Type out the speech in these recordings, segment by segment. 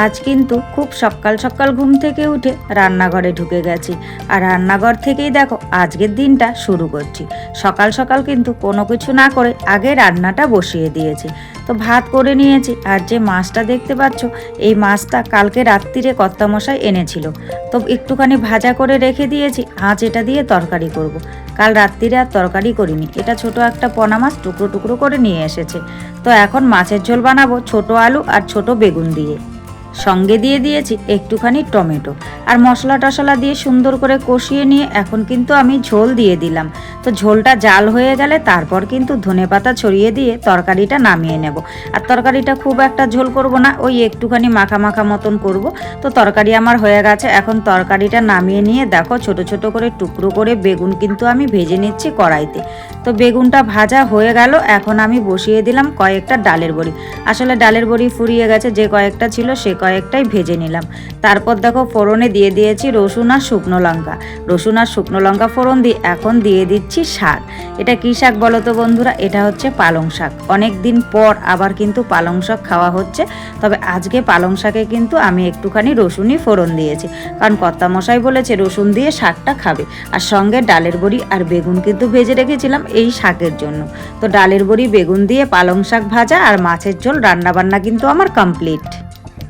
আজ কিন্তু খুব সকাল সকাল ঘুম থেকে উঠে রান্নাঘরে ঢুকে গেছি। আর রান্নাঘর থেকেই দেখো আজকের দিনটা শুরু করছি। সকাল সকাল কিন্তু কোনো কিছু না করে আগে রান্নাটা বসিয়ে দিয়েছি। তো ভাত করে নিয়েছি আর যে মাছটা দেখতে পাচ্ছ, এই মাছটা কালকে রাত্রিরে কর্তামশাই এনেছিল। তো একটুখানি ভাজা করে রেখে দিয়েছি, আজ এটা দিয়ে তরকারি করব। কাল রাত্রিরে আর তরকারি করিনি। এটা ছোট একটা পনা মাছ টুকরো টুকরো করে নিয়ে এসেছে। তো এখন মাছের ঝোল বানাবো ছোট আলু আর ছোট বেগুন দিয়ে। সঙ্গে দিয়ে দিয়েছি একটুখানি টমেটো। আর মশলা টশলা দিয়ে সুন্দর করে কষিয়ে নিয়ে এখন কিন্তু আমি ঝোল দিয়ে দিলাম। তো ঝোলটা জাল হয়ে গেলে তারপর কিন্তু ধনে পাতা ছড়িয়ে দিয়ে তরকারিটা নামিয়ে নেব। আর তরকারিটা খুব একটা ঝোল করব না, ওই একটুখানি মাখা মাখা মতন করব। তো তরকারি আমার হয়ে গেছে, এখন তরকারিটা নামিয়ে নিয়ে দেখো ছোট ছোট করে টুকরো করে বেগুন কিন্তু আমি ভেজে নিচ্ছি কড়াইতে। তো বেগুনটা ভাজা হয়ে গেল, এখন আমি বসিয়ে দিলাম কয়েকটা ডালের বড়ি। আসলে ডালের বড়ি ফুরিয়ে গেছে, যে কয়েকটা ছিল সে কয়েকটাই ভেজে নিলাম। তারপর দেখো ফোড়নে দিয়ে দিয়েছি রসুন আর শুকনো লঙ্কা। রসুন আর শুকনো লঙ্কা ফোড়ন দিয়ে এখন দিয়ে দিচ্ছি শাক। এটা কী শাক বলো তো বন্ধুরা? এটা হচ্ছে পালং শাক। অনেক দিন পর আবার কিন্তু পালং শাক খাওয়া হচ্ছে। তবে আজকে পালং শাকে কিন্তু আমি একটুখানি রসুনই ফোড়ন দিয়েছি। কারণ কর্তামশাই বলেছে রসুন দিয়ে শাকটা খাবে। আর সঙ্গে ডালের বড়ি আর বেগুন কিন্তু ভেজে রেখেছিলাম এই শাকের জন্য। তো ডালের বড়ি, বেগুন দিয়ে পালং শাক ভাজা আর মাছের ঝোল রান্নাবান্না কিন্তু আমার কমপ্লিট।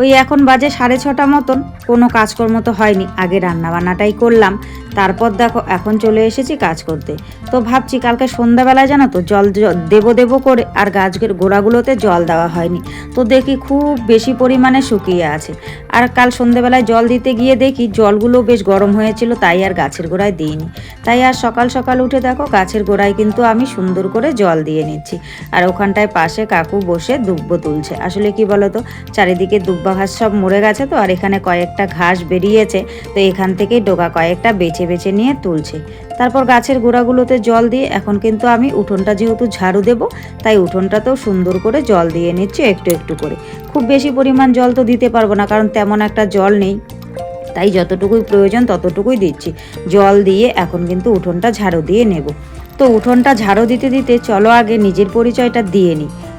ওই এখন বাজে সাড়ে ছটা মতন, কোনো কাজকর্ম তো হয়নি, আগে রান্নাবান্নাটাই করলাম। তারপর দেখো, এখন চলে এসেছি কাজ করতে। তো ভাবছি কালকে সন্ধ্যাবেলায় জানো তো, জল দেবো দেবো করে, আর গাছের গোড়াগুলোতে জল দেওয়া হয়নি। তো দেখি খুব বেশি পরিমাণে শুকিয়ে আছে। আর কাল সন্ধ্যাবেলায় জল দিতে গিয়ে দেখি জলগুলো বেশ গরম হয়েছিল, তাই আর গাছের গোড়ায় দিইনি। তাই আর সকাল সকাল উঠে দেখো, গাছের গোড়ায় কিন্তু আমি সুন্দর করে জল দিয়ে নিচ্ছি। আর ওখানটায় পাশে কাকু বসে দুব্ব তুলছে। আসলে কি বলতো, চারিদিকে দুব্বা ঘাস সব মরে গেছে তো, আর এখানে কয়েকটা ঘাস বেরিয়েছে, তো এখান থেকেই ডোকা কয়েকটা বেছে বেছে নিয়ে তুলছে। তারপর গাছের গোড়াগুলোতে জল দিয়ে, এখন কিন্তু আমি উঠোনটা যেহেতু ঝাড়ু দেব, তাই উঠোনটাতেও সুন্দর করে জল দিয়ে নিচ্ছি একটু একটু করে। খুব বেশি পরিমাণ জল তো দিতে পারব না, কারণ তেমন একটা জল নেই। তাই যতটুকুই প্রয়োজন ততটুকুই দিচ্ছি। জল দিয়ে এখন কিন্তু উঠোনটা ঝাড়ু দিয়ে নেব। তো উঠোনটা ঝাড়ু দিতে দিতে চলো আগে নিজের পরিচয়টা দিয়ে নিই।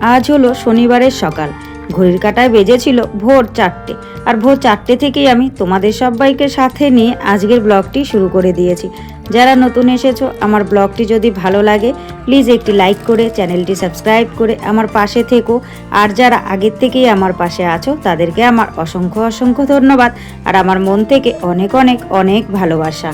আজ হলো শনিবারের সকাল। ঘড়ির কাটায় বেজেছিল ভোর চারটে। আর ভোর চারটে থেকেই আমি তোমাদের সবাইকে সাথে নিয়ে আজকের ব্লগটি শুরু করে দিয়েছি। যারা নতুন এসেছ, আমার ব্লগটি যদি ভালো লাগে প্লিজ একটি লাইক করে, চ্যানেলটি সাবস্ক্রাইব করে আমার পাশে থেকো। আর যারা আগের থেকেই আমার পাশে আছো, তাদেরকে আমার অসংখ্য অসংখ্য ধন্যবাদ। আর আমার মন থেকে অনেক অনেক অনেক ভালোবাসা।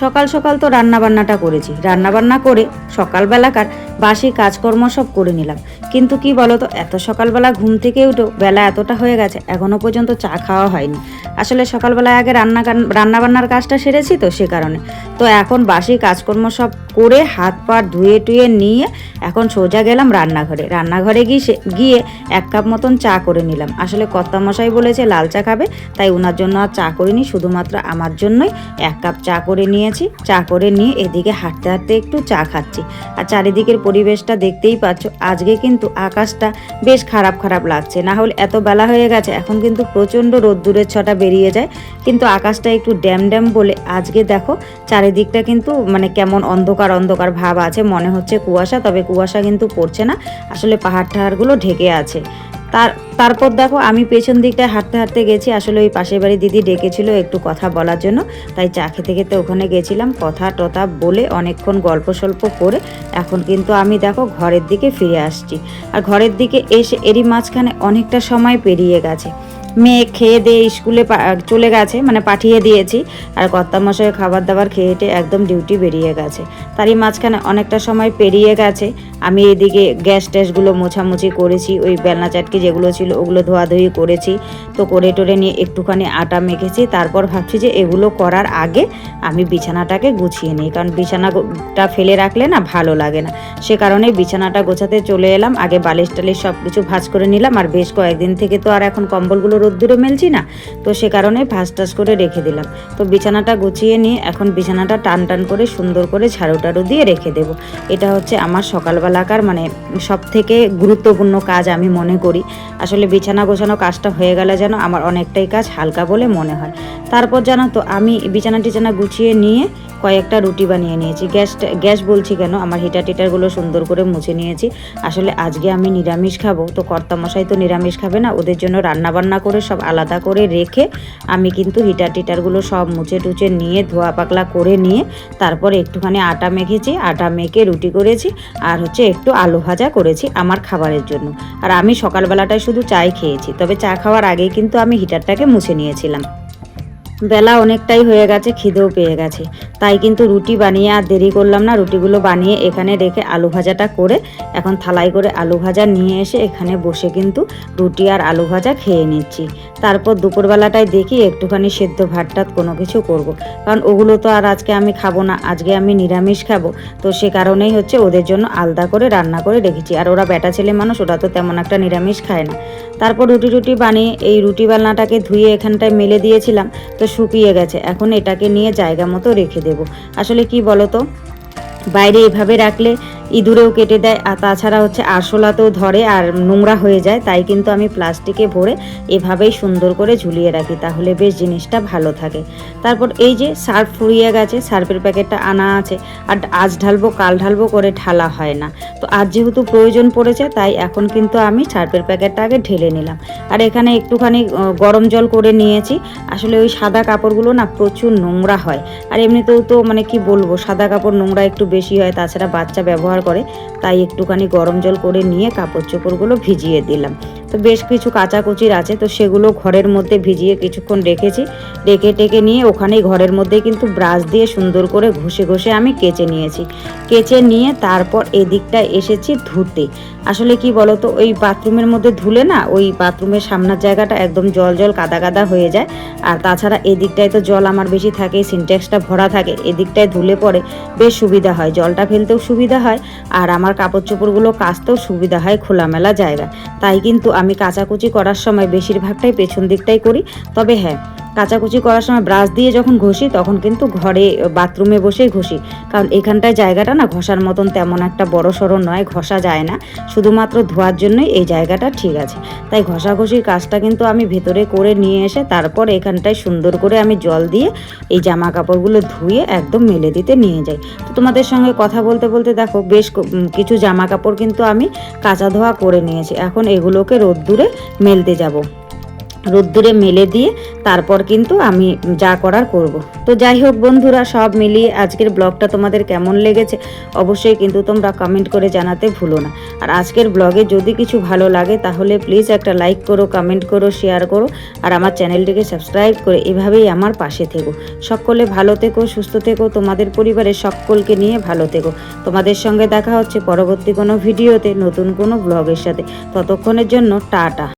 সকাল সকাল তো রান্নাবান্নাটা করেছি। রান্নাবান্না করে সকালবেলাকার বাসি কাজকর্ম সব করে নিলাম। কিন্তু কি বলতো, এত সকালবেলা ঘুম থেকে উঠো বেলা এতটা হয়ে গেছে, এখনও পর্যন্ত চা খাওয়া হয়নি। আসলে সকালবেলায় আগে রান্না রান্না বান্নার কাজটা সেরেছি তো সে কারণে। তো এখন বাসি কাজকর্ম সব করে হাত পা ধুয়ে টুয়ে নিয়ে এখন সোজা গেলাম রান্নাঘরে। রান্নাঘরে গিয়ে গিয়ে এক কাপ মতন চা করে নিলাম। আসলে কর্তামশাই বলেছে লাল চা খাবে, তাই ওনার জন্য আর চা করিনি, শুধুমাত্র আমার জন্যই এক কাপ চা করে নিয়েছি। চা করে নিয়ে এদিকে হাঁটতে হাঁটতে একটু চা খাচ্ছি। আর চারিদিকের পরিবেশটা দেখতেই পাচ্ছ। আজকে কিন্তু আকাশটা বেশ খারাপ খারাপ লাগছে। না হলে এত বেলা হয়ে গেছে, এখন কিন্তু প্রচণ্ড রোদ্দুরের ছটা বেরিয়ে যায়। কিন্তু আকাশটা একটু ড্যাম ড্যাম বলে আজকে দেখো, চারিদিকটা কিন্তু মানে কেমন অন্ধকার অন্ধকার ভাব আছে, মনে হচ্ছে কুয়াশা, তবে কুয়াশা কিন্তু পড়ছে না। আসলে পাহাড় টাহাড়গুলো ঢেকে আছে। তার, তারপর দেখো আমি পেছন দিকটায় হাঁটতে হাঁটতে গেছি। আসলে ওই পাশের বাড়ি দিদি ডেকেছিল একটু কথা বলার জন্য। তাই চা খেতে খেতে ওখানে গেছিলাম কথা টথা বলে অনেকক্ষণ গল্প সল্প করে। এখন কিন্তু আমি দেখো ঘরের দিকে ফিরে আসছি। আর ঘরের দিকে এসে এরই মাঝখানে অনেকটা সময় পেরিয়ে গেছে। মেয়ে খেয়ে দিয়ে স্কুলে চলে গেছে মানে পাঠিয়ে দিয়েছি। আর কর্তামশাই খাবার দাবার খেয়ে হেঁটে একদম ডিউটি বেরিয়ে গেছে। তারই মাঝখানে অনেকটা সময় পেরিয়ে গেছে। আমি এদিকে গ্যাস ট্যাসগুলো মোছামুছি করেছি, ওই বেলনা চাটকি যেগুলো ছিল ওগুলো ধোয়াধুয়ি করেছি। তো করে টোরে নিয়ে একটুখানি আটা মেখেছি, তারপর ভাবছি যে এগুলো করার আগে আমি বিছানাটাকে গুছিয়ে নিই। কারণ বিছানাটা ফেলে রাখলে না ভালো লাগে না। সে কারণে বিছানাটা গোছাতে চলে এলাম, আগে বালিশ টালিশ সব কিছু ভাঁজ করে নিলাম। আর বেশ কয়েকদিন থেকে তো আর এখন কম্বলগুলো রোদ্দুরে মেলছি না? তো সে কারণে ভাস টাস করে রেখে দিলাম। তো বিছানাটা গুছিয়ে নিয়ে এখন বিছানাটা টান টান করে সুন্দর করে ঝাড়ু টাড়ু দিয়ে রেখে দেবো। এটা হচ্ছে আমার সকালবেলাকার মানে সব থেকে গুরুত্বপূর্ণ কাজ আমি মনে করি। আসলে বিছানা গোছানো কাজটা হয়ে গেলে যেন আমার অনেকটাই কাজ হালকা বলে মনে হয়। তারপর জানো তো, আমি বিছানা টিছানা গুছিয়ে নিয়ে কয়েকটা রুটি বানিয়ে নিয়েছি। গ্যাস গ্যাস বলছি কেন? আমার হিটার টিটারগুলো সুন্দর করে মুছে নিয়েছি। আসলে আজকে আমি নিরামিষ খাব। তো কর্তামশাই তো নিরামিষ খাবে না, ওদের জন্য রান্না বান্না করে সব আলাদা করে রেখে আমি কিন্তু হিটার টিটারগুলো সব মুছে টুচে নিয়ে ধোয়া পাকলা করে নিয়ে তারপর একটুখানি আটা মেখেছি, আটা মেখে রুটি করেছি আর হচ্ছে একটু আলু ভাজা করেছি আমার খাবারের জন্য। আর আমি সকালবেলাটায় শুধু চাই খেয়েছি, তবে চা খাওয়ার আগেই কিন্তু আমি হিটারটাকে মুছে নিয়েছিলাম। বেলা অনেকটাই হয়ে গেছে, খিদেও পেয়ে গেছে। তাই কিন্তু রুটি বানিয়ে আর দেরি করলাম না, রুটিগুলো বানিয়ে এখানে রেখে আলু ভাজাটা করে এখন থালাই করে আলু ভাজা নিয়ে এসে এখানে বসে কিন্তু রুটি আর আলু ভাজা খেয়ে নিচ্ছি। তারপর দুপুরবেলাটায় দেখি একটুখানি সেদ্ধ ভাত টাত কোনো কিছু করব। কারণ ওগুলো তো আর আজকে আমি খাব না, আজকে আমি নিরামিষ খাব। তো সে কারণেই হচ্ছে ওদের জন্য আলাদা করে রান্না করে রেখেছি। আর ওরা বেটা ছেলে মানুষ, ওরা তো তেমন একটা নিরামিষ খায় না। তারপর রুটি রুটি বানিয়ে এই রুটি বালনাটাকে ধুয়ে এখানটায় মেলে দিয়েছিলাম, তো শুকিয়ে গেছে। এখন এটাকে নিয়ে জায়গা মতো রেখে দেব। আসলে কি বলতো? বাইরে এভাবে রাখলে ইঁদুরেও কেটে দেয়, আর তাছাড়া হচ্ছে আরশোলাতেও ধরে আর নোংরা হয়ে যায়, তাই কিন্তু আমি প্লাস্টিকে ভরে এভাবেই সুন্দর করে ঝুলিয়ে রাখি, তাহলে বেশ জিনিসটা ভালো থাকে। তারপর এই যে সার্ফ ফুরিয়ে গেছে, সার্ফের প্যাকেটটা আনা আছে, আর আজ ঢালবো, কাল ঢালবো করে ঢালা হয় না। তো আজ যেহেতু প্রয়োজন পড়েছে, তাই এখন কিন্তু আমি সার্ফের প্যাকেটটা আগে ঢেলে নিলাম। আর এখানে একটুখানি গরম জল করে নিয়েছি। আসলে ওই সাদা কাপড়গুলো না প্রচুর নোংরা হয়। আর এমনিতেও তো মানে কি বলব, সাদা কাপড় নোংরা একটু বেশি হয়, তাছাড়া বাচ্চা ব্যবহার করে তাই একটুখানি গরম জল করে নিয়ে কাপড় চোপড়গুলো ভিজিয়ে দিলাম। তো বেশ কিছু কাচাকুচির আছে, তো সেগুলো ঘরের মধ্যে ভিজিয়ে কিছুক্ষণ রেখেছি। রেখে টেকে নিয়ে ওখানেই ঘরের মধ্যে কিন্তু ব্রাশ দিয়ে সুন্দর করে ঘষে ঘষে আমি কেচে নিয়েছি। কেচে নিয়ে তারপর এদিকটায় এসেছি ধুতে। আসলে কি বলতো, ওই বাথরুমের মধ্যে ধুলে না, ওই বাথরুমের সামনের জায়গাটা একদম জল জল কাদা কাদা হয়ে যায়। আর তাছাড়া এদিকটায় তো জল আমার বেশি থাকে সিনটেক্সটা ভরা থাকে, এদিকটায় ধুলে পরে বেশ সুবিধা হয়, জলটা ফেলতেও সুবিধা হয়, আর আমার কাপড় চোপড়গুলো কাচতেও সুবিধা হয় খোলামেলা জায়গা তাই কিন্তু আমি কাচাকুচি করার সময় বেশিরভাগটাই পেছন দিকটাই করি। তবে হ্যাঁ কাচাকুচি করার সময় ব্রাশ দিয়ে যখন ঘষি, তখন কিন্তু ঘরে বাথরুমে বসেই ঘষি। কারণ এখানটায় জায়গাটা না ঘষার মতন তেমন একটা বড় সড়ো নয়, ঘষা যায় না। শুধুমাত্র ধোয়ার জন্যই এই জায়গাটা ঠিক আছে। তাই ঘষাঘষির কাজটা কিন্তু আমি ভেতরে করে নিয়ে এসে তারপর এখানটায় সুন্দর করে আমি জল দিয়ে এই জামা কাপড়গুলো ধুয়ে একদম মেলে দিতে নিয়ে যাই। তো তোমাদের সঙ্গে কথা বলতে বলতে দেখো, বেশ কিছু জামা কাপড় কিন্তু আমি কাঁচা ধোয়া করে নিয়েছি। এখন এগুলোকে রোদ্দুরে মেলতে যাব। রোদ্দুরে মেলে দিয়ে তারপর কিন্তু আমি যা করার করব। তো যাই হোক বন্ধুরা, সব মিলিয়ে আজকের ব্লগটা তোমাদের কেমন লেগেছে অবশ্যই কিন্তু তোমরা কমেন্ট করে জানাতে ভুলো না। আর আজকের ব্লগে যদি কিছু ভালো লাগে তাহলে প্লিজ একটা লাইক করো কমেন্ট করো শেয়ার করো আর আমার চ্যানেলটিকে সাবস্ক্রাইব করে এভাবেই আমার পাশে থেকো। সকলে ভালো থেকো, সুস্থ থেকো, তোমাদের পরিবারের সকলকে নিয়ে ভালো থেকো। তোমাদের সঙ্গে দেখা হচ্ছে পরবর্তী কোনো ভিডিওতে নতুন কোনো ব্লগের সাথে। ততক্ষণের জন্য টাটা।